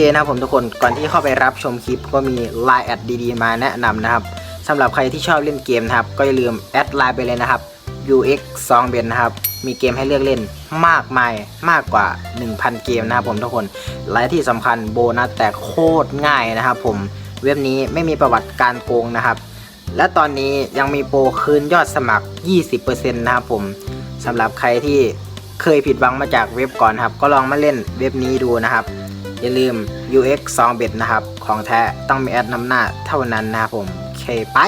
คนะครับผมทุกคนก่อนที่เข้าไปรับชมคลิปก็มี Line แอดดีๆ มาแนะนำนะครับสำหรับใครที่ชอบเล่นเกมนะครับ ก็อย่าลืมแอดไลน์ไปเลยนะครับ UX 2 b e n นะครับ มีเกมให้เลือกเล่นมากมายมากกว่า 1,000 เกมนะครับผมทุกคนและที่สำคัญโบนัสแต่โคตรง่ายนะครับผมเว็บนี้ไม่มีประวัติการโกงนะครับ และตอนนี้ยังมีโปรคืนยอดสมัคร 20%นะครับผมสำหรับใครที่เคยผิดหวังมาจากเว็บก่อนครับ ก็ลองมาเล่นเว็บนี้ดูนะครับ อย่าลืม UX 2 b i t นะครับ ของแท้ต้องมีแอดนำหน้าเท่านั้นนะครับผมโอเคไป